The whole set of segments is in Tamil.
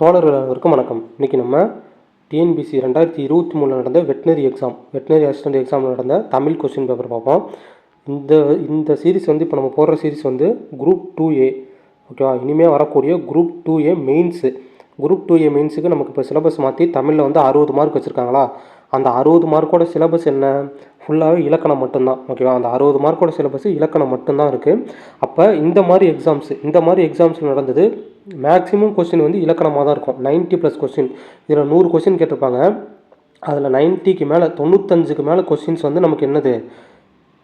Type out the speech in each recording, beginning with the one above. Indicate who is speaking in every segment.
Speaker 1: தோழர்கள் அனைவருக்கும் வணக்கம். இன்றைக்கி நம்ம டிஎன்பிசி ரெண்டாயிரத்தி இருபத்தி மூணில் நடந்த வெட்டினரி எக்ஸாம் வெட்டினரி அசிஸ்டன்ட் எக்ஸாமில் நடந்த தமிழ் கொஸ்டின் பேப்பர் பார்ப்போம். இந்த இந்த சீரிஸ் வந்து இப்போ நம்ம போடுற சீரிஸ் வந்து குரூப் டூ ஏ ஓகேவா இனிமேல் வரக்கூடிய group two A mains group two A மெயின்ஸுக்கு நமக்கு இப்போ சிலபஸ் மாற்றி தமிழில் வந்து அறுபது மார்க் வச்சுருக்காங்களா? அந்த அறுபது மார்க்கோட சிலபஸ் என்ன? ஃபுல்லாகவே இலக்கணம் மட்டும்தான் ஓகேவா அந்த அறுபது மார்க்கோட சிலபஸ் இலக்கணம் மட்டும்தான் இருக்குது அப்போ இந்த மாதிரி எக்ஸாம்ஸ் இந்த மாதிரி எக்ஸாம்ஸ் நடந்தது மேக்ஸிமம் கொஸ்டின் வந்து இலக்கணமாக தான் இருக்கும். 90 ப்ளஸ் கொஸ்டின் இதில் நூறு கொஸ்டின் கேட்டிருப்பாங்க. அதில் 90க்கு மேலே தொண்ணூத்தஞ்சுக்கு மேலே கொஸ்டின்ஸ் வந்து நமக்கு என்னது?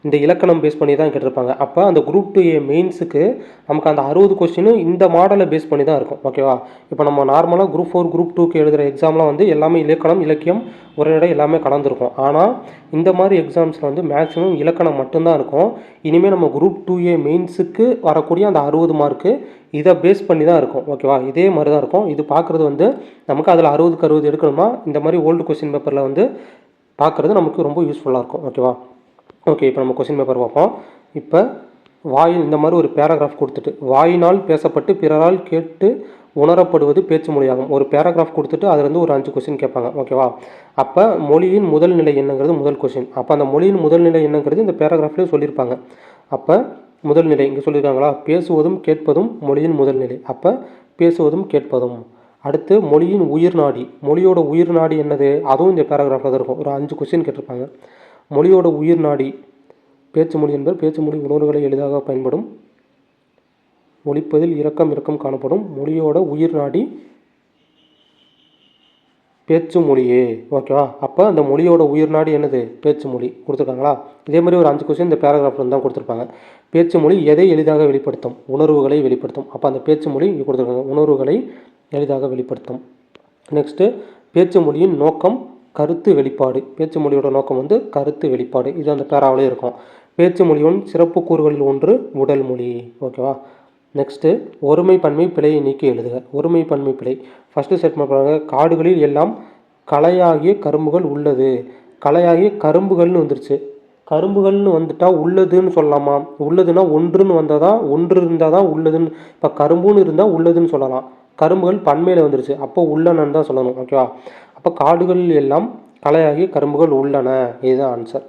Speaker 1: இந்த இலக்கணம் பேஸ் பண்ணி தான் கேட்டிருப்பாங்க. அப்போ அந்த குரூப் டூ ஏ மெயின்ஸுக்கு நமக்கு அந்த அறுபது கொஸ்டினும் இந்த மாடலை பேஸ் பண்ணி தான் இருக்கும். ஓகேவா இப்போ நம்ம நார்மலாக குரூப் ஃபோர் குரூப் டூக்கு எழுதுகிற எக்ஸாம்லாம் வந்து எல்லாமே இலக்கணம் இலக்கியம் ஒரு இடம் எல்லாமே கலந்துருக்கும். ஆனால் இந்த மாதிரி எக்ஸாம்ஸில் வந்து மேக்ஸிமம் இலக்கணம் மட்டும்தான் இருக்கும். இனிமேல் நம்ம குரூப் டூ ஏ மெயின்ஸுக்கு வரக்கூடிய அந்த அறுபது மார்க்கு இதை பேஸ் பண்ணி தான் இருக்கும். ஓகேவா இதே மாதிரி தான் இருக்கும். இது பார்க்குறது வந்து நமக்கு அதில் அறுபதுக்கு அறுபது எடுக்கணுமா? இந்த மாதிரி ஓல்டு கொஸ்டின் பேப்பரில் வந்து பார்க்குறது நமக்கு ரொம்ப யூஸ்ஃபுல்லாக இருக்கும். ஓகேவா ஓகே இப்போ நம்ம கொஸ்டின் பேப்பர் பார்ப்போம். இப்போ வாயில் இந்த மாதிரி ஒரு பேராகிராஃப் கொடுத்துட்டு வாயினால் பேசப்பட்டு பிறரால் கேட்டு உணரப்படுவது பேச்சு மொழியாகும். ஒரு பேராகிராஃப் கொடுத்துட்டு அதுலேருந்து ஒரு அஞ்சு கொஸ்டின் கேட்பாங்க. ஓகேவா அப்போ மொழியின் முதல் நிலை என்னங்கிறது முதல் கொஸ்டின் அப்போ அந்த மொழியின் முதல் நிலை என்னங்கிறது இந்த பேராகிராஃப்லேயே சொல்லியிருப்பாங்க. அப்போ முதல் நிலை இங்கே சொல்லியிருக்காங்களா பேசுவதும் கேட்பதும் மொழியின் முதல் நிலை. அப்போ பேசுவதும் கேட்பதும். அடுத்து மொழியின் உயிர் நாடி. மொழியோட உயிர் நாடி என்னது? அதுவும் இந்த பேராகிராஃபில் தான் இருக்கும். ஒரு அஞ்சு கொஸ்டின் கேட்டிருப்பாங்க. மொழியோட உயிர் நாடி. பேச்சு மொழி என்பது பேச்சு மொழி உணர்வுகளை எளிதாக பயன்படும். ஒழிப்பதில் இரக்கம் இரக்கம் காணப்படும். மொழியோட உயிர் நாடி பேச்சு மொழியே ஓகேவா அப்போ அந்த மொழியோட உயிர் நாடி என்னது? பேச்சு மொழி கொடுத்துருக்காங்களா? இதே மாதிரி ஒரு அஞ்சு கொஸ்டின் இந்த பேராகிராஃபில் தான் கொடுத்துருப்பாங்க. பேச்சு மொழி எதை எளிதாக வெளிப்படுத்தும்? உணர்வுகளை வெளிப்படுத்தும். அப்போ அந்த பேச்சு மொழி இங்கே கொடுத்துருக்காங்க. உணர்வுகளை எளிதாக வெளிப்படுத்தும். நெக்ஸ்ட்டு பேச்சு மொழியின் நோக்கம் கருத்து வெளிப்பாடு. பேச்சு மொழியோட நோக்கம் வந்து கருத்து வெளிப்பாடு. இது அந்த பேராவிலே இருக்கும். பேச்சு மொழியின் சிறப்பு கூறுகளில் ஒன்று உடல் மொழி. ஓகேவா நெக்ஸ்ட்டு ஒருமை பன்மை பிழையை நீக்கி எழுதுக. ஒருமை பன்மை பிழை ஃபஸ்ட்டு செட் பண்ணுறாங்க காடுகளில் எல்லாம் கலையாகிய கரும்புகள் உள்ளது. கலையாகிய கரும்புகள்னு வந்துருச்சு. கரும்புகள்னு வந்துட்டால் உள்ளதுன்னு சொல்லலாமா? உள்ளதுன்னா ஒன்றுன்னு வந்தால் தான் ஒன்று இருந்தால் தான் உள்ளதுன்னு. இப்போ கரும்புன்னு இருந்தால் உள்ளதுன்னு சொல்லலாம். கரும்புகள் பன்மையில் வந்துருச்சு. அப்போ உள்ளனன்னு தான் சொல்லணும். ஓகேவா அப்போ காடுகளில் எல்லாம் கலையாகிய கரும்புகள் உள்ளன. இதுதான் ஆன்சர்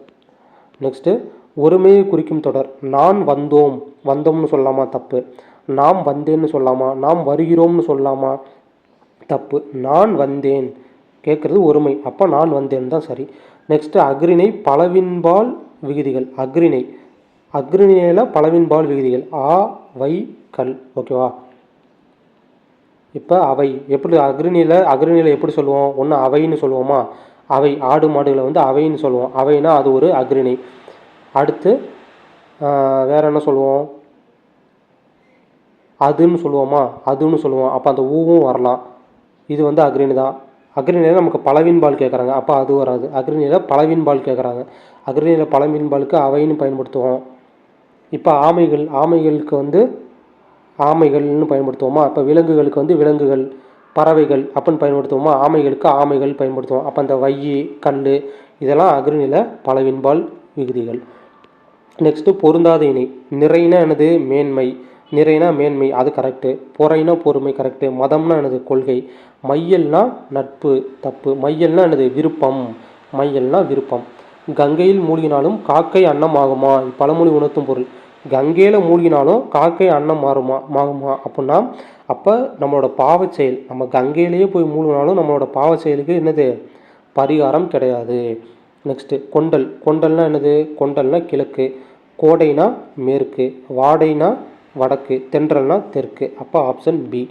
Speaker 1: நெக்ஸ்ட்டு ஒருமையை குறிக்கும் தொடர். நான் வந்தோம். வந்தோம்னு சொல்லலாமா? தப்பு. நாம் வந்தேன்னு சொல்லலாமா நாம் வருகிறோம்னு சொல்லலாமா தப்பு. நான் வந்தேன். கேட்குறது ஒருமை. அப்போ நான் வந்தேன் தான் சரி. நெக்ஸ்ட்டு அக்ரிணை பலவின்பால் விகுதிகள். அக்ரிணை அக்ரிணையில் பலவின்பால் விகுதிகள். ஆ வை கல். ஓகேவா இப்போ அவை. எப்படி அக்ரிணியில் அக்ரிணியில் எப்படி சொல்லுவோம்? ஒன்று அவைன்னு சொல்லுவோமா? அவை. ஆடு மாடுகளை வந்து அவைன்னு சொல்லுவோம். அவைனா அது ஒரு அக்ரிணை அடுத்து வேறு வேற என்ன சொல்லுவோம்? அதுன்னு சொல்லுவோமா? அதுன்னு சொல்லுவோம். அப்போ அந்த ஊவும் வரலாம். இது வந்து அக்ரிணி தான். அக்ரிணியில் நமக்கு பலவின் பால் கேட்குறாங்க அப்போ அது வராது. அக்ரிணியில் பலவின்பால் கேட்குறாங்க அக்ரிணியில் பலவின்பாலுக்கு அவைன்னு பயன்படுத்துவோம். இப்போ ஆமைகள் ஆமைகளுக்கு வந்து ஆமைகள்னு பயன்படுத்துவோமா? அப்போ விலங்குகளுக்கு வந்து விலங்குகள் பறவைகள் அப்படின்னு பயன்படுத்துவோமா? ஆமைகளுக்கு ஆமைகள் பயன்படுத்துவோம். அப்போ அந்த வையி கல் இதெல்லாம் அக்ரிநில பலவின்பால் விகுதிகள். நெக்ஸ்ட்டு பொருந்தாத இணை. நிறைனா என்னது? மேன்மை. நிறைனா மேன்மை அது கரெக்டு பொறைனா பொறுமை கரெக்டு மதம்னா எனது கொள்கை. மையல்னா நட்பு தப்பு. மையல்னா எனது விருப்பம். மையல்னா விருப்பம். கங்கையில் மூழ்கினாலும் காக்கை அன்னம் ஆகுமா? பழமொழி உணர்த்தும் பொருள். கங்கையில் மூழ்கினாலும் காக்கை அன்னம் மாறுமா? மாகுமா? அப்படின்னா அப்போ நம்மளோட பாவ செயல் நம்ம கங்கையிலேயே போய் மூழ்கினாலும் நம்மளோட பாவ செயலுக்கு என்னது? பரிகாரம் கிடையாது. நெக்ஸ்ட்டு கொண்டல். கொண்டல்னா என்னது? கொண்டல்னால் கிழக்கு. கோடைனா மேற்கு. வாடைனா வடக்கு தென்றல்னா தெற்கு. அப்போ ஆப்ஷன் பி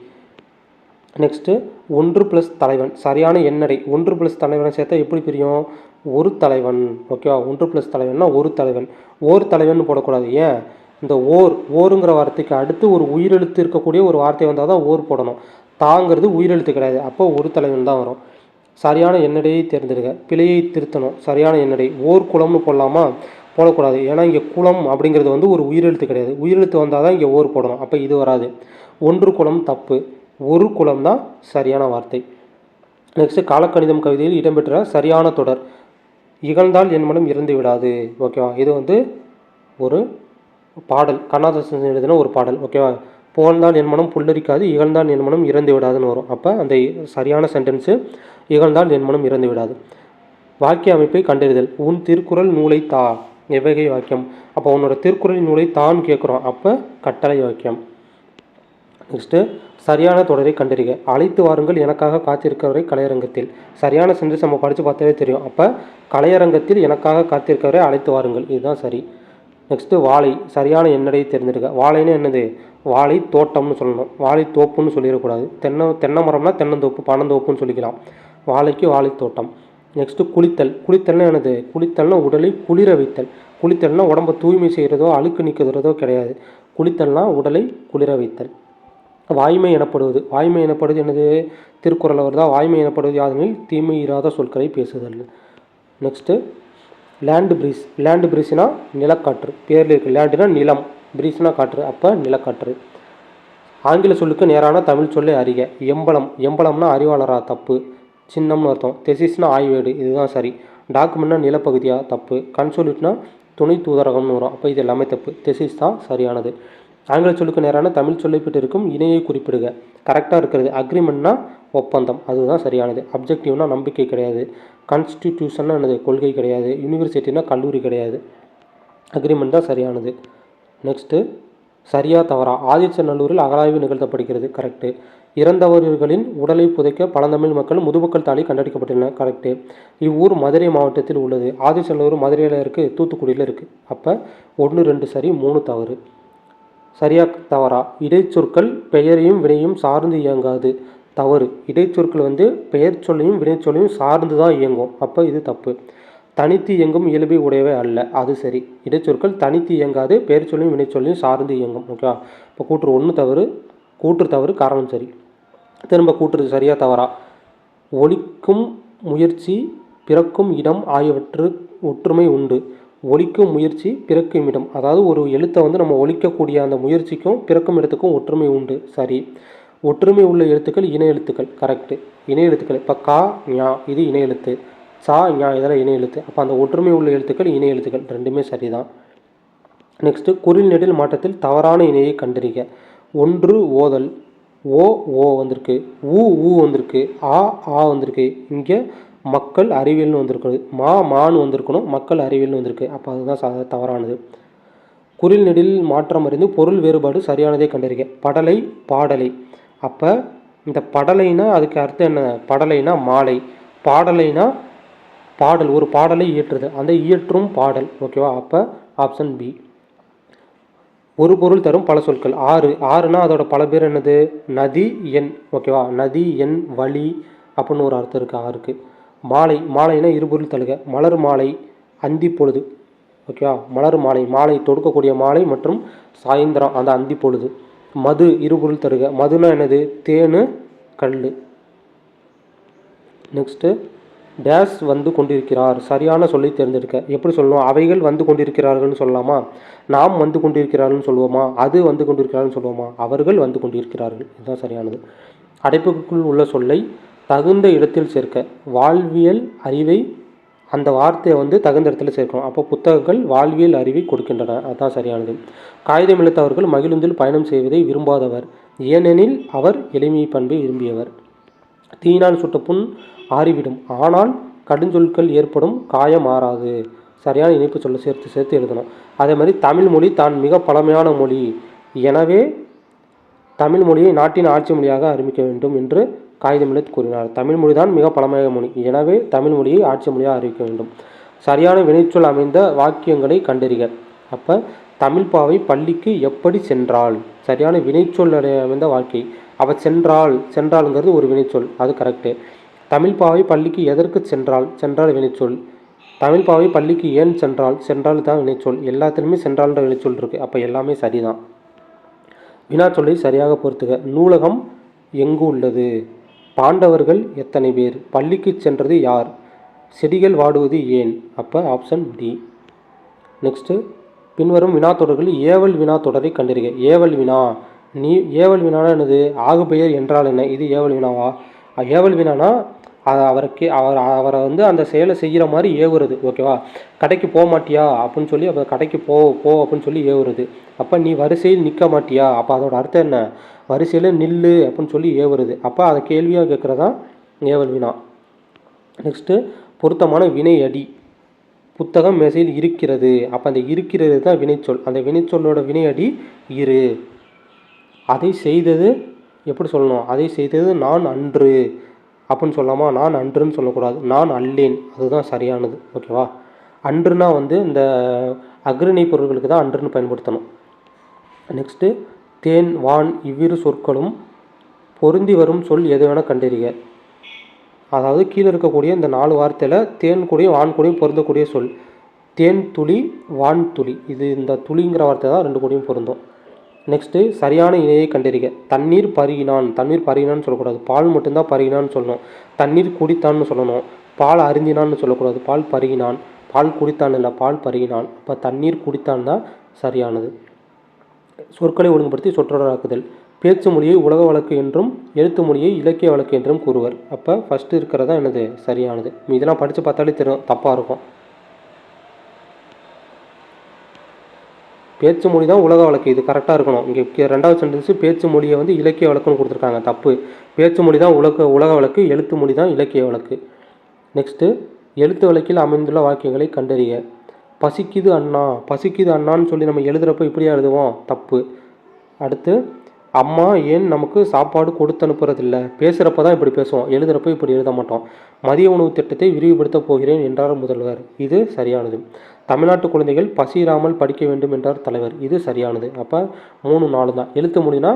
Speaker 1: நெக்ஸ்ட்டு ஒன்று ப்ளஸ் தலைவன். சரியான எண்ணடை. ஒன்று ப்ளஸ் தலைவனை சேர்த்தா எப்படி பிரியும்? ஒரு தலைவன். ஓகேவா ஒன்று ப்ளஸ் தலைவன்னா ஒரு தலைவன். ஓர் தலைவன் போடக்கூடாது. ஏன்? இந்த ஓர் ஓருங்கிற வார்த்தைக்கு அடுத்து ஒரு உயிரெழுத்து இருக்கக்கூடிய ஒரு வார்த்தை வந்தால் தான் ஓர் போடணும். தாங்கிறது உயிரெழுத்து கிடையாது. அப்போ ஒரு தலைவன் தான் வரும். சரியான எண்ணடையை தேர்ந்தெடுக்க பிழையை திருத்தணும். சரியான எண்ணடை. ஓர் குளம்னு போடலாமா? போடக்கூடாது. ஏன்னா இங்கே குளம் அப்படிங்கிறது வந்து ஒரு உயிரெழுத்து கிடையாது. உயிரெழுத்து வந்தால் தான் இங்கே ஓர் போடணும். அப்போ இது வராது. ஒன்று குளம் தப்பு. ஒரு குளம் தான் சரியான வார்த்தை. நெக்ஸ்ட்டு காலக்கணிதம் கவிதையில் இடம்பெற்ற சரியான தொடர். இகழ்ந்தால் என் மனம் இறந்து விடாது. ஓகேவா? இது வந்து ஒரு பாடல். கண்ணாதாசன் எழுதின ஒரு பாடல். ஓகேவா? புகழ்ந்தால் என் மனம் புல்லரிக்காது இகழ்ந்தால் என் மனம் இறந்து விடாதுன்னு வரும். அப்போ அந்த சரியான சென்டென்ஸு இகழ்ந்தால் என் மனம் இறந்து விடாது. வாக்கிய அமைப்பை கண்டறிதல். உன் திருக்குறள் நூலை தா. எவ்வகை வாக்கியம். அப்போ உன்னோட திருக்குறளின் நூலை தான் கேட்குறோம். அப்போ கட்டளை வாக்கியம். நெக்ஸ்ட்டு சரியான தொடரை கண்டறிக. அழைத்து வாருங்கள் எனக்காக காத்திருக்கிறவரை கலையரங்கத்தில். சரியான சென்று நம்ம படித்து பார்த்தாலே தெரியும். அப்போ கலையரங்கத்தில் எனக்காக காத்திருக்கவரை அழைத்து வாருங்கள். இதுதான் சரி. நெக்ஸ்ட்டு வாழை. சரியான எண்ணடையை தெரிஞ்சிருக்க வாழைன்னு என்னது? வாழை தோட்டம்னு சொல்லணும். வாழை தோப்புன்னு சொல்லிடக்கூடாது. தென்னை தென்னை மரம்னா தென்னந்தோப்பு பனந்தோப்புன்னு சொல்லிக்கலாம். வாழைக்கு வாழை தோட்டம் நெக்ஸ்ட்டு குளித்தல். குளித்தல்னா என்னது? குளித்தல்னா உடலை குளிர வைத்தல். குளித்தல்னா உடம்பை தூய்மை செய்கிறதோ அழுக்கு நீக்குறதோ கிடையாது. குளித்தல்னா உடலை குளிர வைத்தல். வாய்மை எனப்படுவது. வாய்மை எனப்படுவது என்னது? திருக்குறள் வருதா? வாய்மை எனப்படுவது யாதெனில் தீமை இராத சொற்களை பேசுதல். நெக்ஸ்ட்டு லேண்டு பிரீஸ் லேண்டு பிரீஸ்னா நிலக்காற்று. பேரில் இருக்குது லேண்டுனா நிலம். பிரீஸ்னா காற்று. அப்போ நிலக்காற்று. ஆங்கில சொல்லுக்கு நேரான தமிழ் சொல்லை அறிக. எம்பளம் எம்பளம்னா அறிவாளரா தப்பு. சின்னம்னு அர்த்தம். தெசிஸ்னா ஆய்வேடு. இதுதான் சரி. டாக்குமெண்ட்னா நிலப்பகுதியா? தப்பு. கன்சோலிட்னா துணை தூதரகம்னு வரும். அப்போ இது எல்லாமே தப்பு. தெசிஸ் தான் சரியானது. ஆங்கில சொல்லுக்கு நேரான தமிழ் சொல்லை இருக்கும் இணையை குறிப்பிடுக. கரெக்டாக இருக்கிறது. அக்ரிமெண்ட்னா ஒப்பந்தம். அதுதான் சரியானது. அப்ஜெக்டிவ்னா நம்பிக்கை கிடையாது. கான்ஸ்டிடியூஷன்னா என்னது? கொள்கை கிடையாது. யூனிவர்சிட்டினா கல்லூரி கிடையாது. அக்ரிமெண்ட் தான் சரியானது. நெக்ஸ்ட்டு சரியா தவறா. ஆதிச்சநல்லூரில் அகழாய்வு நிகழ்த்தப்படுகிறது. கரெக்டு இறந்தவர்களின் உடலை புதைக்க பழந்தமிழ் மக்கள் முதுமக்கள் தாலி கண்டடிக்கப்பட்டுள்ளன கரெக்டு இவ்வூர் மதுரை மாவட்டத்தில் உள்ளது. ஆதிச்சநல்லூர் மதுரையில் இருக்குது தூத்துக்குடியில் இருக்குது அப்போ ஒன்று ரெண்டு சரி மூணு தவறு. சரியா தவறா? இடைச்சொற்கள் பெயரையும் வினையும் சார்ந்து இயங்காது. தவறு. இடைச்சொற்கள் வந்து பெயர் சொல்லையும் வினைச்சொல்லையும் சார்ந்து தான் இயங்கும். அப்போ இது தப்பு. தனித்து இயங்கும் இயல்பை உடையவை அல்ல. அது சரி. இடைச்சொற்கள் தனித்து இயங்காது பெயர் சொல்லையும் வினைச்சொல்லையும் சார்ந்து இயங்கும். ஓகேவா இப்போ கூற்று ஒன்று தவறு கூற்று தவறு காரணம் சரி. திரும்ப கூட்டுறது சரியா தவறா? ஒழிக்கும் முயற்சி பிறக்கும் இடம் ஆகியவற்று ஒற்றுமை உண்டு. ஒழிக்கும் முயற்சி பிறக்கும் இடம். அதாவது ஒரு எழுத்தை வந்து நம்ம ஒழிக்கக்கூடிய அந்த முயற்சிக்கும் பிறக்கும் இடத்துக்கும் ஒற்றுமை உண்டு. சரி. ஒற்றுமை உள்ள எழுத்துக்கள் இணை எழுத்துக்கள். கரெக்டு இணை எழுத்துக்கள். இப்போ கா ஞா இது இணை எழுத்து. சா ஞா இதெல்லாம் இணை எழுத்து. அப்போ அந்த ஒற்றுமை உள்ள எழுத்துக்கள் இணை எழுத்துக்கள் ரெண்டுமே சரிதான். நெக்ஸ்ட்டு குரில் நெடில் மாற்றத்தில் தவறான இணையை கண்டறிக. ஒன்று ஓதல். ஓ ஓ வந்திருக்கு. ஊ ஊ வந்திருக்கு. ஆ ஆ வந்திருக்கு. இங்கே மக்கள் அறிவியல்னு வந்திருக்குது. மா மான்னு வந்திருக்கணும். மக்கள் அறிவியல்னு வந்திருக்கு. அப்போ அதுதான் தவறானது. குரில் நெடில் மாற்றம் அறிந்து பொருள் வேறுபாடு சரியானதே கண்டறிக. படலை பாடலை. அப்போ இந்த படலைனா அதுக்கு அர்த்தம் என்ன? படலைனா மாலை. பாடலைனா பாடல். ஒரு பாடலை இயற்றுது. அந்த இயற்றும் பாடல். ஓகேவா? அப்போ ஆப்ஷன் பி. ஒரு பொருள் தரும் பல சொற்கள். ஆறு. ஆறுனா அதோட பல பேர் என்னது? நதி எண் ஓகேவா நதி எண் வழி அப்படின்னு ஒரு அர்த்தம் இருக்குது ஆறுக்கு. மாலை. மாலைனா இருபொருள் தழுக. மலர் மாலை அந்தி பொழுது. ஓகேவா மலர் மாலை. மாலை தொடுக்கக்கூடிய மாலை மற்றும் சாயந்தரம் அந்த அந்தி பொழுது. மது இருபொருள் தருக மதுனா என்னது? தேனு கல் நெக்ஸ்ட்டு டேஸ் வந்து கொண்டிருக்கிறார். சரியான சொல்லை தேர்ந்தெடுக்க. எப்படி சொல்லணும்? அவைகள் வந்து கொண்டிருக்கிறார்கள்னு சொல்லலாமா? நாம் வந்து கொண்டிருக்கிறார்கள்னு சொல்லுவோமா அது வந்து கொண்டிருக்கிறார்கள்னு சொல்லுவோமா அவர்கள் வந்து கொண்டிருக்கிறார்கள். இதுதான் சரியானது. அடைப்புக்குள் உள்ள சொல்லை தகுந்த இடத்தில் சேர்க்க. வாழ்வியல் அறிவை அந்த வார்த்தையை வந்து தகுந்த இடத்துல சேர்க்கணும். அப்போ புத்தகங்கள் வாழ்வியல் அறிவை கொடுக்கின்றன. அதுதான் சரியானது. காகிதம் இழுத்தவர்கள் மகிழுந்தில் பயணம் செய்வதை விரும்பாதவர். ஏனெனில் அவர் எளிமை பண்பை விரும்பியவர். தீயினால் சுட்ட புண் ஆறிவிடும் ஆனால் கடுஞ்சொற்கள் ஏற்படும் காயம் ஆறாது சரியான இணைப்பு சொல்ல சேர்த்து சேர்த்து எழுதணும். அதே மாதிரி தமிழ் மொழி தான் மிக பழமையான மொழி. எனவே தமிழ் மொழியை நாட்டின் ஆட்சி மொழியாக அறிவிக்க வேண்டும் என்று காகிதமிழத் கூறினார். தமிழ் மொழி தான் மிக பழமையான மொழி. எனவே தமிழ் மொழியை ஆட்சி மொழியாக அறிவிக்க வேண்டும். சரியான வினைச்சொல் அமைந்த வாக்கியங்களை கண்டறிக. அப்போ தமிழ்பாவை பள்ளிக்கு எப்படி சென்றாள்? சரியான வினைச்சொல் அமைந்த வாழ்க்கை. அவள் சென்றாள். சென்றாளுங்கிறது ஒரு வினைச்சொல். அது கரெக்டு தமிழ்பாவை பள்ளிக்கு எதற்கு சென்றால் சென்றால் வினைச்சொல். தமிழ்பாவை பள்ளிக்கு ஏன் சென்றால் சென்றால் தான் வினைச்சொல். எல்லாத்துலேயுமே சென்றால்ன்ற வினைச்சொல் இருக்குது அப்போ எல்லாமே சரிதான். வினாச்சொல்லை சரியாக பொறுத்துக. நூலகம் எங்கு உள்ளது? பாண்டவர்கள் எத்தனை பேர்? பள்ளிக்கு சென்றது யார்? செடிகள் வாடுவது ஏன்? அப்போ ஆப்ஷன் டி நெக்ஸ்ட்டு பின்வரும் வினாத்தொடர்கள் ஏவல் வினா தொடரை கண்டறிக. ஏவல் வினா. நீ ஏவல் வினானா என்னது? ஆகுபெயர் என்றால் என்ன? இது ஏவல் வினாவா? ஏவல் வினானா அதை அவரை கே அவர் அவரை வந்து அந்த செயலை செய்கிற மாதிரி ஏவுறது ஓகேவா? கடைக்கு போக மாட்டியா? அப்படின்னு சொல்லி அப்போ கடைக்கு போ போ அப்படின்னு சொல்லி ஏவுறது. அப்போ நீ வரிசையில் நிற்க மாட்டியா? அப்போ அதோட அர்த்தம் என்ன? வரிசையில் நில்லு அப்படின்னு சொல்லி ஏவுறது. அப்போ அதை கேள்வியாக கேட்குறதா? ஏவல் வினா நெக்ஸ்ட்டு பொருத்தமான வினை அடி புத்தகம் மேசையில் இருக்கிறது. அப்போ அந்த இருக்கிறது தான் வினைச்சொல். அந்த வினைச்சொல்லோட வினை அடி இரு. அதை செய்தது எப்படி சொல்லணும்? அதை செய்தது நான் அன்று. அப்படின்னு சொல்லாமா நான் அன்றுன்னு சொல்லக்கூடாது. நான் அல்லேன். அதுதான் சரியானது. ஓகேவா? அன்றுனா வந்து இந்த அக்ரணி பொருட்களுக்கு தான் அன்றுன்னு பயன்படுத்தணும். நெக்ஸ்ட்டு தேன் வான் இவ்விரு சொற்களும் பொருந்தி வரும் சொல் எது வேணால் கண்டறிக. அதாவது கீழே இருக்கக்கூடிய இந்த நாலு வார்த்தையில் தேன் கூடயும் வான் கூடயும் பொருந்தக்கூடிய சொல். தேன் துளி வான் துளி. இது இந்த துளிங்கிற வார்த்தை தான் ரெண்டு கூடயும் பொருந்தும். நெக்ஸ்ட்டு சரியான இணையை கண்டறிக. தண்ணீர் பருகினான். தண்ணீர் பருகினான்னு சொல்லக்கூடாது. பால் மட்டும்தான் பருகினான்னு சொல்லணும். தண்ணீர் குடித்தான்னு சொல்லணும். பால் அருந்தினான்னு சொல்லக்கூடாது. பால் பருகினான். பால் குடித்தான் இல்லை பால் பருகினான். அப்போ தண்ணீர் குடித்தான் தான் சரியானது. சொற்களை ஒழுங்குபடுத்தி சொற்றொடராக்குதல் பேச்சு மொழியை உலக வழக்கு என்றும் எழுத்து மொழியை இலக்கிய வழக்கு என்றும் கூறுவர். அப்போ ஃபஸ்ட்டு இருக்கிறதா எனது சரியானது. இதெல்லாம் படித்து பார்த்தாலே தெரியும். தப்பாக இருக்கும். பேச்சு மொழி தான் உலக வழக்கு. இது கரெக்டாக இருக்கணும். இங்கே ரெண்டாவது சென்டென்ஸு பேச்சு மொழியை வந்து இலக்கிய வழக்குன்னு கொடுத்துருக்காங்க. தப்பு. பேச்சு மொழி தான் உலக உலக வழக்கு எழுத்து மொழி தான் இலக்கிய வழக்கு. நெக்ஸ்ட்டு எழுத்து வழக்கில் அமைந்துள்ள வாக்கியங்களை கண்டறிய. பசிக்குது அண்ணா பசிக்குது அண்ணான்னு சொல்லி நம்ம எழுதுகிறப்ப இப்படியா எழுதுவோம்? தப்பு. அடுத்து அம்மா ஏன் நமக்கு சாப்பாடு கொடுத்து அனுப்புறதில்ல? பேசுகிறப்ப தான் இப்படி பேசுவோம். எழுதுகிறப்ப இப்படி எழுத மாட்டோம். மதிய உணவு திட்டத்தை விரிவுபடுத்தப் போகிறேன் என்றார் முதல்வர். இது சரியானது. தமிழ்நாட்டு குழந்தைகள் பசிராமல் படிக்க வேண்டும் என்றார் தலைவர். இது சரியானது. அப்போ மூணு நாலு தான். எழுத்து மொழினா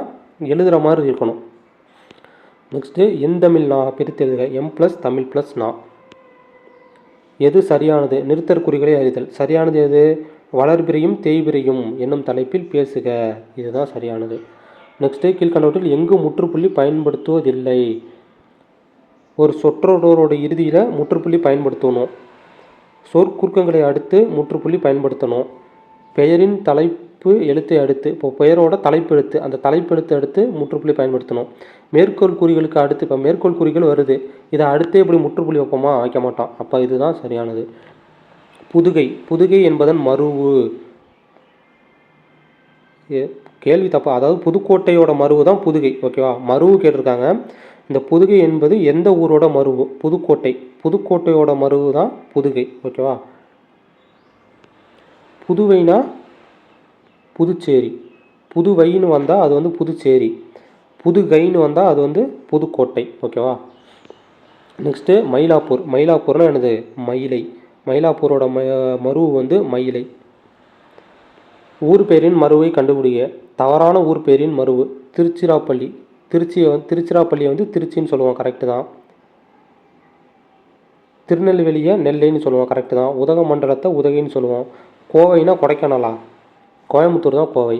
Speaker 1: எழுதுகிற மாதிரி இருக்கணும். நெக்ஸ்ட்டு எந்தமிழ் நா பிரித்து எழுதுக. எம் ப்ளஸ் தமிழ் ப்ளஸ் நா. எது சரியானது? நிறுத்தற்குறிகளை அறிதல். சரியானது எது? வளர்பிறையும் தேய்பிறையும் என்னும் தலைப்பில் பேசுக. இதுதான் சரியானது. நெக்ஸ்ட்டு கீழ்கண்டவற்றில் எங்கு முற்றுப்புள்ளி பயன்படுத்துவதில்லை? ஒரு சொற்றொடரோட இறுதியில் முற்றுப்புள்ளி பயன்படுத்தணும். சொற்குறுக்கங்களை அடுத்து முற்றுப்புள்ளி பயன்படுத்தணும். பெயரின் தலைப்பு எழுத்தை அடுத்து இப்போ பெயரோட தலைப்பு எழுத்து அந்த தலைப்பு எழுத்து அடுத்து முற்றுப்புள்ளி பயன்படுத்தணும். மேற்கோள் குறிகளுக்கு அடுத்து இப்போ மேற்கோள் குறிகள் வருது. இதை அடுத்தே இப்படி முற்றுப்புள்ளி வைப்போமா? வைக்க மாட்டோம். அப்போ இதுதான் சரியானது. புதுகை புதுகை என்பதன் மருவு. கேள்வி தப்பா. அதாவது புதுக்கோட்டையோட மருவு தான் புதுகை. ஓகேவா? மருவு கேட்டிருக்காங்க. இந்த புதுகை என்பது எந்த ஊரோட மருவு புதுக்கோட்டை? புதுக்கோட்டையோட மருவு தான் புதுகை ஓகேவா புதுவைனா புதுச்சேரி. புதுவைன்னு வந்தால் அது வந்து புதுச்சேரி. புதுகைன்னு வந்தால் அது வந்து புதுக்கோட்டை ஓகேவா நெக்ஸ்ட்டு மயிலாப்பூர். மயிலாப்பூர்னா என்னது? மயிலை. மயிலாப்பூரோட ம மருவு வந்து மயிலை. ஊர் பேரின் மருவை கண்டுபிடிக்க தவறான ஊர் பேரின் மருவு திருச்சிராப்பள்ளி. திருச்சியை வந்து திருச்சிராப்பள்ளியை வந்து திருச்சின்னு சொல்லுவோம் கரெக்டு தான். திருநெல்வேலியை நெல்லைன்னு சொல்லுவோம் கரெக்டு தான். உதகமண்டலத்தை உதகைன்னு சொல்லுவோம். கோவைனா கொடைக்கானலா? கோயம்புத்தூர் தான் கோவை.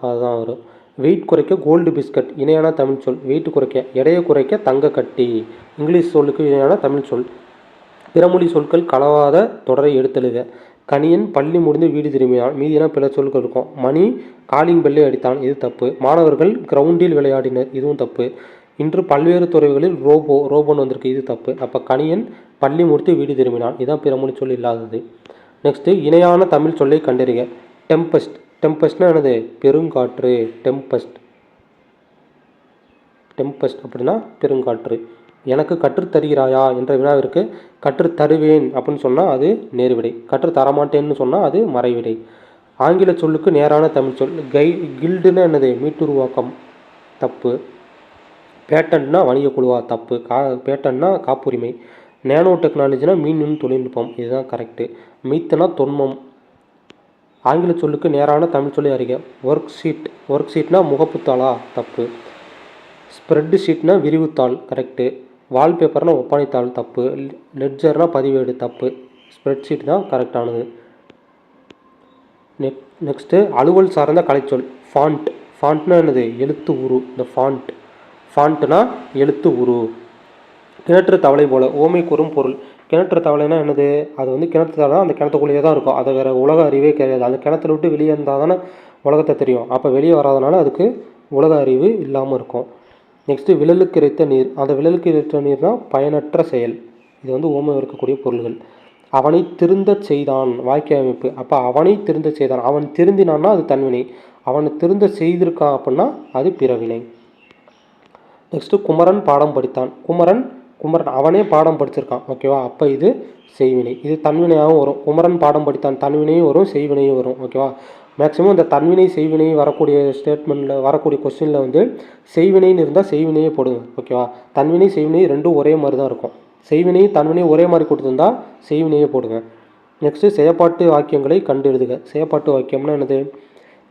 Speaker 1: அதுதான் வரும். வெயிட் குறைக்க கோல்டு பிஸ்கட் இணையான தமிழ் சொல். வெயிட் குறைக்க எடையை குறைக்க தங்க கட்டி. இங்கிலீஷ் சொல்லுக்கு இணையான தமிழ் சொல். பிறமொழி சொற்கள் கலவாத தொடரை எடுத்தெழுக. கணியன் பள்ளி முடிந்து வீடு திரும்பினான். மீதியெல்லாம் பிற சொற்கள் இருக்கும். மணி காலிங் பெல்லை அடித்தான். இது தப்பு. மாணவர்கள் கிரவுண்டில் விளையாடினர். இதுவும் தப்பு. இன்று பல்வேறு துறைகளில் ரோபோ ரோபோன்னு வந்திருக்கு. இது தப்பு. அப்போ கணியன் பள்ளி முடித்து வீடு திரும்பினான். இதுதான் பிறமொழி சொல் இல்லாதது. நெக்ஸ்ட்டு இணையான தமிழ் சொல்லை கண்டறிக. டெம்பஸ்ட் டெம்பஸ்ட்னா என்னது? பெருங்காற்று. டெம்பஸ்ட் டெம்பஸ்ட் அப்படின்னா பெருங்காற்று. எனக்கு கற்றுத்தருகிறாயா என்ற வினாவிற்கு கற்றுத்தருவேன் அப்படின்னு சொன்னால் அது நேர்விடை. கற்றுத்தரமாட்டேன்னு சொன்னால் அது மறைவிடை. ஆங்கில சொல்லுக்கு நேரான தமிழ் சொல் கை கில்டுன்னா என்னது? மீட்டுருவாக்கம் தப்பு. பேட்டன்ட்னா வணிக குழுவா? தப்பு. கா பேட்டன்னா காப்புரிமை. நேனோ டெக்னாலஜினா மீன் தொழில்நுட்பம். இதுதான் கரெக்டு மீத்துனா தொன்மம். ஆங்கில சொல்லுக்கு நேரான தமிழ் சொல்லி அறிக. ஒர்க் ஷீட் ஒர்க் ஷீட்னா முகப்புத்தாளா? தப்பு. ஸ்ப்ரெட் ஷீட்னா விரிவுத்தாள். கரெக்டு வால்பேப்பர்னால் ஒப்பனைத்தாள் தப்பு லெட்ஜர்னால் பதிவேடு தப்பு ஸ்ப்ரெட்ஷீட் தான் கரெக்டானது நெக் நெக்ஸ்ட்டு அலுவல் சார்ந்த கலைச்சொல் ஃபாண்ட் ஃபாண்ட்னா என்னது? எழுத்து உரு இந்த ஃபாண்ட் ஃபாண்ட்னா எழுத்து உரு. கிணற்று தவளை போல் ஓமை கூறும் பொருள். கிணற்று தவளைனா என்னது? அது வந்து கிணற்று தவளை அந்த கிணத்துக்குள்ளேயே தான் இருக்கும். அதை வேறு உலக அறிவே கிடையாது. அந்த கிணத்துல விட்டு வெளியே இருந்தால் தானே உலகத்தை தெரியும். அப்போ வெளியே வராதனால அதுக்கு உலக அறிவு இல்லாமல் இருக்கும். நெக்ஸ்ட்டு விழலுக்கு இறைத்த நீர். அந்த விழலுக்கு இறைத்த நீர்னால் பயனற்ற செயல். இது வந்து ஓமம் இருக்கக்கூடிய பொருள்கள். அவனை திருந்த செய்தான் வாக்கிய அமைப்பு. அப்போ அவனை திருந்த செய்தான். அவன் திருந்தினான்னா அது தன்வினை. அவனை திருந்த செய்திருக்கான் அப்படின்னா அது பிறவினை. நெக்ஸ்ட்டு குமரன் பாடம் படித்தான். குமரன் குமரன் அவனே பாடம் படிச்சிருக்கான். ஓகேவா அப்போ இது செய்வினை. இது தன்வினையாகவும் வரும். குமரன் பாடம் படித்தான். தன்வினையும் வரும் செய்வினையும் வரும். ஓகேவா மேக்ஸிமம் இந்த தன்வினை செய்வினை வரக்கூடிய ஸ்டேட்மெண்ட்டில் வரக்கூடிய கொஸ்டினில் வந்து செய்வினைன்னு இருந்தால் செய்வினையே போடுங்க ஓகேவா தன்வினை செய்வினை ரெண்டும் ஒரே மாதிரி தான் இருக்கும். செய்வினை தன்வினை ஒரே மாதிரி கொடுத்துருந்தா செய்வினையே போடுங்க. நெக்ஸ்ட்டு செயப்பாட்டு வாக்கியங்களை கண்டு எழுதுக செயப்பாட்டு வாக்கியம்னா என்னது?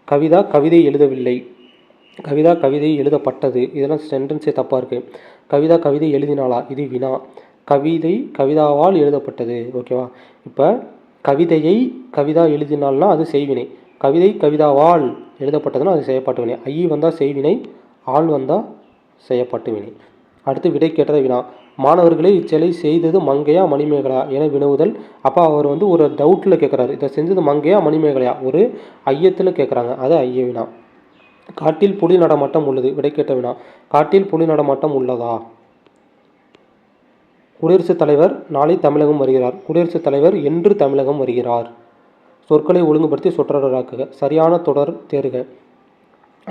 Speaker 1: கவிதா கவிதை எழுதவில்லை. கவிதா கவிதை எழுதப்பட்டது. இதெல்லாம் சென்டென்ஸே தப்பாக இருக்குது கவிதா கவிதை எழுதினாளா? இது வினா. கவிதை கவிதாவால் எழுதப்பட்டது ஓகேவா இப்போ கவிதையை கவிதா எழுதினால்னா அது செய்வினை. கவிதை கவிதாவால் எழுதப்பட்டதுன்னா அது செய்யப்பட்டு வினை. ஐ வந்தால் செய்வினை ஆள் வந்தால் செய்யப்பட்டு வினை. அடுத்து விடை கேட்டதை வினா. மாணவர்களே இச்செயலை செய்தது மங்கையா மணிமேகலையா என வினவுதல். அப்போ அவர் வந்து ஒரு டவுட்டில் கேட்குறாரு இதை செஞ்சது மங்கையா மணிமேகலையா? ஒரு ஐயத்தில் கேட்குறாங்க அது ஐய வினா. காட்டில் புலி நடமாட்டம் உள்ளது. விடை கேட்ட வினா. காட்டில் புலி நடமாட்டம் உள்ளதா? குடியரசுத் தலைவர் நாளை தமிழகம் வருகிறார். குடியரசுத் தலைவர் என்று தமிழகம் வருகிறார். சொற்களை ஒழுங்குபடுத்தி சொற்றொடராக்குக. சரியான தொடர் தேர்க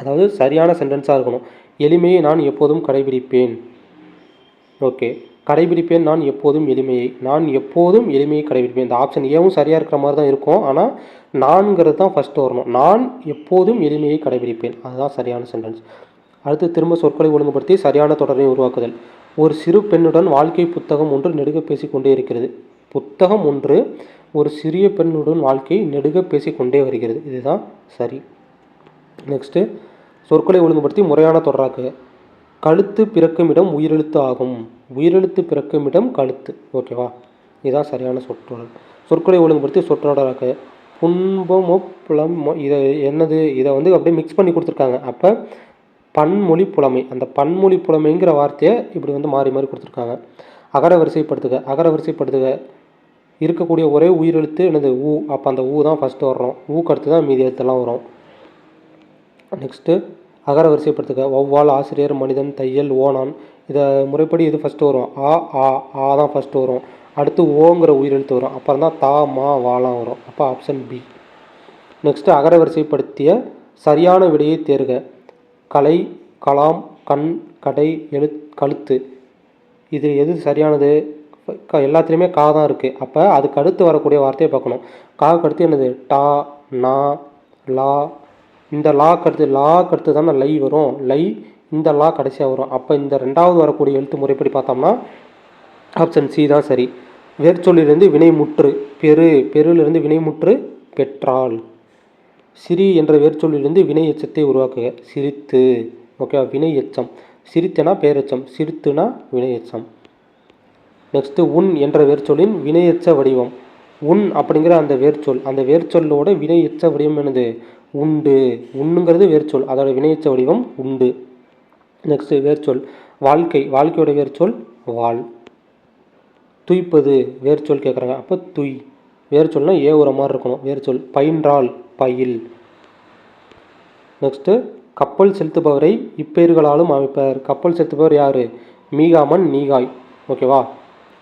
Speaker 1: அதாவது சரியான சென்டென்ஸாக இருக்கணும். எளிமையை நான் எப்போதும் கடைபிடிப்பேன். ஓகே கடைபிடிப்பேன் நான் எப்போதும் எளிமையை. நான் எப்போதும் எளிமையை கடைபிடிப்பேன். இந்த ஆப்ஷன் ஏவும் சரியாக இருக்கிற மாதிரி தான் இருக்கும். ஆனால் நான்கிறது தான் ஃபஸ்ட்டு வரணும். நான் எப்போதும் எளிமையை கடைபிடிப்பேன். அதுதான் சரியான சென்டென்ஸ் அடுத்து திரும்ப சொற்களை ஒழுங்குபடுத்தி சரியான தொடரை உருவாக்குதல். ஒரு சிறு பெண்ணுடன் வாழ்க்கை புத்தகம் ஒன்று நெடுக பேசிக்கொண்டே இருக்கிறது. புத்தகம் ஒன்று ஒரு சிறிய பெண்ணுடன் வாழ்க்கை நெடுக பேசிக்கொண்டே வருகிறது. இதுதான் சரி. நெக்ஸ்ட்டு சொற்களை ஒழுங்குபடுத்தி முறையான தொடராக்கு. கழுத்து பிறக்கும் இடம் உயிரெழுத்து ஆகும். உயிரெழுத்து பிறக்கும் இடம் கழுத்து ஓகேவா இதுதான் சரியான சொற்றொடர். சொற்களை ஒழுங்குபடுத்தி சொற்றொடராக்கு. புன்பமோ புலம் இதை என்னது? இதை வந்து அப்படியே மிக்ஸ் பண்ணி கொடுத்துருக்காங்க. அப்போ பன்மொழி புலமை. அந்த பன்மொழி புலமைங்கிற வார்த்தையை இப்படி வந்து மாறி மாறி கொடுத்துருக்காங்க. அகர வரிசைப்படுத்துக அகர வரிசைப்படுத்துக. இருக்கக்கூடிய ஒரே உயிரெழுத்து எனது ஊ. அப்போ அந்த ஊ தான் ஃபஸ்ட்டு வரணும் ஊக்கு அடுத்து தான் மீதி எழுத்தெல்லாம் வரும். நெக்ஸ்ட்டு அகர வரிசைப்படுத்துக. ஒவ்வால் ஆசிரியர் மனிதன் தையல் ஓனான் இதை முறைப்படி இது ஃபஸ்ட்டு வரும். ஆ ஆ ஆ தான் ஃபஸ்ட்டு வரும். அடுத்து ஓங்கிற உயிரெழுத்து வரும். அப்புறம் தான் தா மா வாலாம் வரும். அப்போ ஆப்ஷன் பி நெக்ஸ்ட்டு அகர வரிசைப்படுத்திய சரியான விடையை தேர்க. கலை கலாம் கண் கடை எழு கழுத்து. இது எது சரியானது? எல்லாத்துலேயுமே கா தான் இருக்குது அப்போ அதுக்கு அடுத்து வரக்கூடிய வார்த்தையை பார்க்கணும். காவுக்கு அடுத்து என்னது? டா நா லா. இந்த லாக்கு அடுத்து லாக்கு அடுத்து தானே லை வரும். லை இந்த லா கடைசியாக வரும். அப்போ இந்த ரெண்டாவது வரக்கூடிய எழுத்து முறைப்படி பார்த்தோம்னா ஆப்ஷன் சி தான் சரி. வேர்ச்சொல்லிலிருந்து வினைமுற்று பெரு பெருலிருந்து வினைமுற்று பெற்றால் சிரி என்ற வேர்ச்சொல்லிலிருந்து வினை எச்சத்தை உருவாக்குக. சிரித்து. ஓகேவா? வினை எச்சம். சிரித்தனா பேரெச்சம். சிரித்துனா வினை எச்சம். நெக்ஸ்ட்டு உன் என்ற வேர்ச்சொல்லின் வினையெச்ச வடிவம். உன் அப்படிங்கிற அந்த வேர்ச்சொல் அந்த வேர்ச்சொல்லோட வினையெச்ச வடிவம் என்னது? உண்டு. உண்ணுங்கிறது வேர்ச்சொல் அதோட வினையெச்ச வடிவம் உண்டு. நெக்ஸ்ட்டு வேர்ச்சொல் வாழ்க்கை. வாழ்க்கையோட வேர்ச்சொல் வாழ். துய்ப்பது வேர்ச்சொல் கேட்குறாங்க அப்போ துய். வேர்ச்சொல்னா ஏ ஒரு மாதிரி இருக்கணும். வேர்ச்சொல் பயின்றால் பயில். நெக்ஸ்ட்டு கப்பல் செலுத்துபவரை இப்பெயர்களாலும் அமைப்பர். கப்பல் செலுத்துபவர் யார்? மீகாமன் நீகாய். ஓகேவா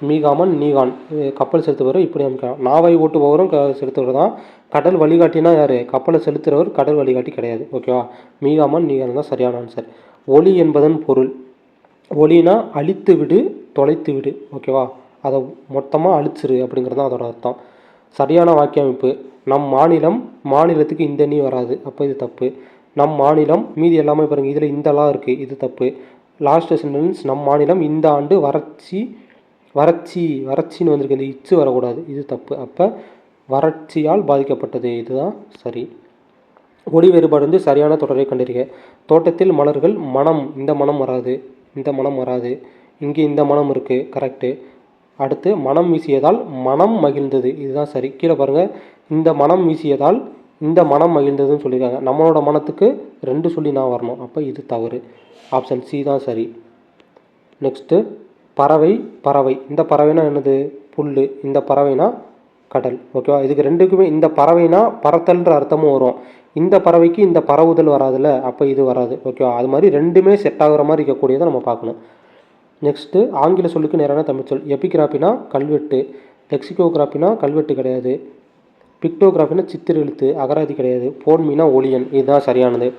Speaker 1: மீகாமன் நீகான். கப்பல் செலுத்துபவர் இப்படி அமைக்கலாம் நாவை ஓட்டுபவரும் க செலுத்துபவர் தான். கடல் வழிகாட்டினா யார்? கப்பலை செலுத்துறவர் கடல் வழிகாட்டி கிடையாது. ஓகேவா மீகாமன் நீகான் தான் சரியான ஆன்சர் ஒளி என்பதன் பொருள். ஒளினா அழித்து விடு தொலைத்து விடு ஓகேவா அதை மொத்தமாக அழிச்சிரு அப்படிங்கிறது தான் அதோட அர்த்தம். சரியான வாக்கிய அமைப்பு நம் மாநிலம் மாநிலத்துக்கு இந்த நீ வராது. அப்போ இது தப்பு. நம் மாநிலம் மீதி எல்லாமே பாருங்கள் இதில் இந்தலாம் இருக்குது இது தப்பு. லாஸ்ட் சென்டென்ஸ் நம் மாநிலம் இந்த ஆண்டு வறட்சி வறட்சி வறட்சின்னு வந்திருக்கு. இந்த இச்சு வரக்கூடாது. இது தப்பு. அப்போ வறட்சியால் பாதிக்கப்பட்டது. இதுதான் சரி. ஒளி வேறுபாடு வந்து சரியான தொடரை கண்டிருக்க தோட்டத்தில் மலர்கள் மனம். இந்த மனம் வராது. இந்த மனம் வராது. இங்கே இந்த மனம் இருக்குது கரெக்டு அடுத்து மனம் வீசியதால் மனம் மகிழ்ந்தது. இதுதான் சரி. கீழே பாருங்கள் இந்த மனம் வீசியதால் இந்த மனம் மகிழ்ந்ததுன்னு சொல்லியிருக்காங்க. நம்மளோட மனத்துக்கு ரெண்டு சொல்லி நான் வரணும். அப்போ இது தவறு. ஆப்ஷன் சி தான் சரி. நெக்ஸ்ட்டு பறவை பறவை. இந்த பறவைனா என்னது? புல் இந்த பறவைனா கடல். ஓகேவா? இதுக்கு ரெண்டுக்குமே இந்த பறவைனா பறத்தல்ன்ற அர்த்தமும் வரும். இந்த பறவைக்கு இந்த பறவுதல் வராதுல்ல? அப்போ இது வராது. ஓகேவா? அது மாதிரி ரெண்டுமே செட் ஆகுற மாதிரி இருக்கக்கூடியதை நம்ம பார்க்கணும். நெக்ஸ்ட்டு ஆங்கில சொல்லுக்கு நேரான தமிழ் சொல். எபிகிராஃபினா கல்வெட்டு. லெக்சிகோகிராஃபினா கல்வெட்டு கிடையாது. பிக்டோகிராஃபினா சித்திரெழுத்து. அகராதி கிடையாது. போன்மீனா ஒளியன். இதுதான் சரியானது.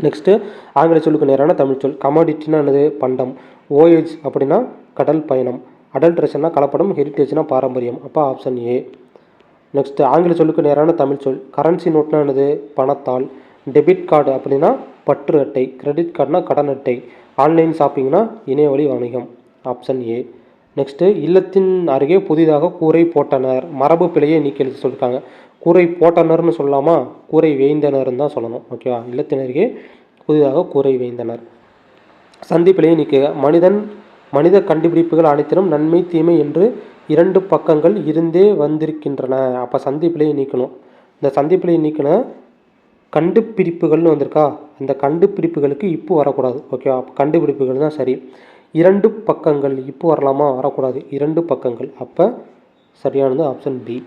Speaker 1: நெக்ஸ்ட்டு ஆங்கில சொல்லுக்கு நேரான தமிழ் சொல். கமாடிட்டினா என்னது? பண்டம். ஓஏஜ் அப்படின்னா கடல் பயணம். அடல்ட்ரேஷன்னா கலப்படம் ஹெரிட்டேஜ்னா பாரம்பரியம். அப்போ ஆப்ஷன் ஏ நெக்ஸ்ட்டு ஆங்கில சொல்லுக்கு நேரான தமிழ் சொல். கரன்சி நோட்னா என்னது? பணத்தாள். டெபிட் கார்டு அப்படின்னா பற்று அட்டை. கிரெடிட் கார்டுனா கடன் அட்டை. ஆன்லைன் ஷாப்பிங்னா இணையவழி வணிகம். ஆப்ஷன் ஏ நெக்ஸ்ட்டு இல்லத்தின் அருகே புதிதாக கூரை போட்டனர். மரபு பிழையை நீக்கி எழுதி சொல்லியிருக்காங்க கூரை போட்டனர்னு சொல்லலாமா கூரை வேய்ந்தனர்னு தான் சொல்லணும். ஓகேவா இல்லத்தின் அருகே புதிதாக கூரை வேய்ந்தனர் சந்தி பிழையை நீக்குக. மனிதன் மனித கண்டுபிடிப்புகள் அனைத்திலும் நன்மை தீமை என்று இரண்டு பக்கங்கள் இருந்தே வந்திருக்கின்றன. அப்போ சந்தி நீக்கணும். இந்த சந்தி நீக்கின கண்டுபிடிப்புகள்னு வந்திருக்கா? அந்த கண்டுபிடிப்புகளுக்கு இப்போ வரக்கூடாது. ஓகேவா? அப்போ கண்டுபிடிப்புகள் தான் சரி. இரண்டு பக்கங்கள் இப்போ வரலாமா? வரக்கூடாது. இரண்டு பக்கங்கள். அப்போ சரியானது ஆப்ஷன் பி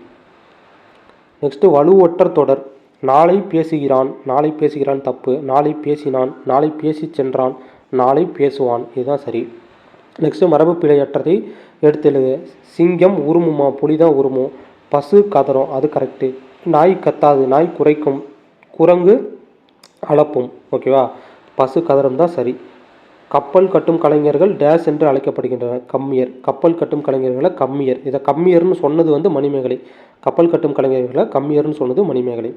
Speaker 1: நெக்ஸ்ட்டு வலுவற்ற தொடர். நாளை பேசுகிறான். நாளை பேசுகிறான் தப்பு. நாளை பேசினான். நாளை பேசி சென்றான். நாளை பேசுவான். இதுதான் சரி. நெக்ஸ்ட்டு மரபு பிழையற்றதை எடுத்து எழுது சிங்கம் உருமுமா புலி தான் உருமும் பசு கதறும் அது கரெக்டு நாய் கத்தாது நாய் குறைக்கும் குரங்கு அளப்பும் ஓகேவா பசு கதறும் தான் சரி. கப்பல் கட்டும் கலைஞர்கள் டேஸ் என்று அழைக்கப்படுகின்றனர். கம்மியர் கப்பல் கட்டும் கலைஞர்களை கம்மியர். இதை கம்மியர்னு சொன்னது வந்து மணிமேகலை. கப்பல் கட்டும் கலைஞர்களை கம்மியர்னு சொன்னது மணிமேகலை.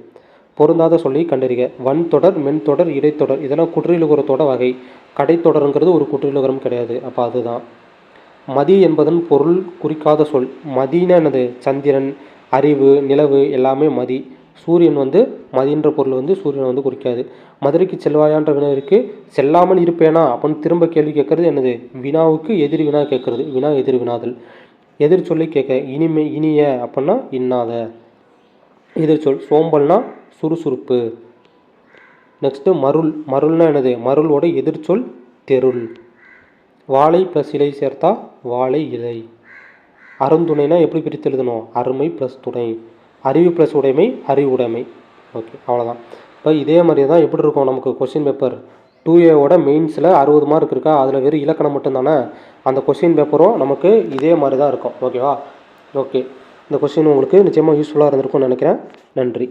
Speaker 1: பொருந்தாத சொல்லி கண்டறிக. வன்தொடர் மென்தொடர் இடைத்தொடர் இதெல்லாம் குற்றியலுகரத்தோட வகை. கடைத்தொடருங்கிறது ஒரு குற்றியலுகரம் கிடையாது. அப்போ அதுதான். மதி என்பதன் பொருள் குறிக்காத சொல். மதினா என்னது? சந்திரன் அறிவு நிலவு எல்லாமே மதி. சூரியன் வந்து மதின்ற பொருள் வந்து சூரியனை வந்து குறிக்காது. மதுரைக்கு செல்வாயான்ற வினாவிற்கு செல்லாமல் இருப்பேனா? அப்படின்னு திரும்ப கேள்வி கேட்கறது என்னது? வினாவுக்கு எதிர் வினா கேட்கறது. வினா எதிர் வினாதல். எதிர் சொல்லி கேட்க. இனிமே இனிய அப்படின்னா இன்னாத. எதிர் சொல். சோம்பல்னா சுறுசுறுப்பு. நெக்ஸ்ட்டு மருள் மருள்னா என்னது? மருளோட எதிர்ச்சொல் தெருள். வாழை ப்ளஸ் இலை சேர்த்தா வாழை இலை. அருந்துணைனா எப்படி பிரித்து எழுதணும்? அருமை ப்ளஸ் துணை. அறிவு ப்ளஸ் உடைமை அறிவுடைமை ஓகே அவ்வளோதான் இப்போ இதே மாதிரி தான் எப்படி இருக்கும் நமக்கு கொஷின் பேப்பர் டூ ஏவோட மெயின்ஸில் அறுபது மார்க் இருக்கா? அதில் வெறும் இலக்கணம் மட்டும்தானே? அந்த கொஷின் பேப்பரும் நமக்கு இதே மாதிரி தான் இருக்கும் ஓகேவா ஓகே இந்த கொஷின் உங்களுக்கு நிச்சயமாக யூஸ்ஃபுல்லாக இருந்திருக்கும்னு நினைக்கிறேன். நன்றி.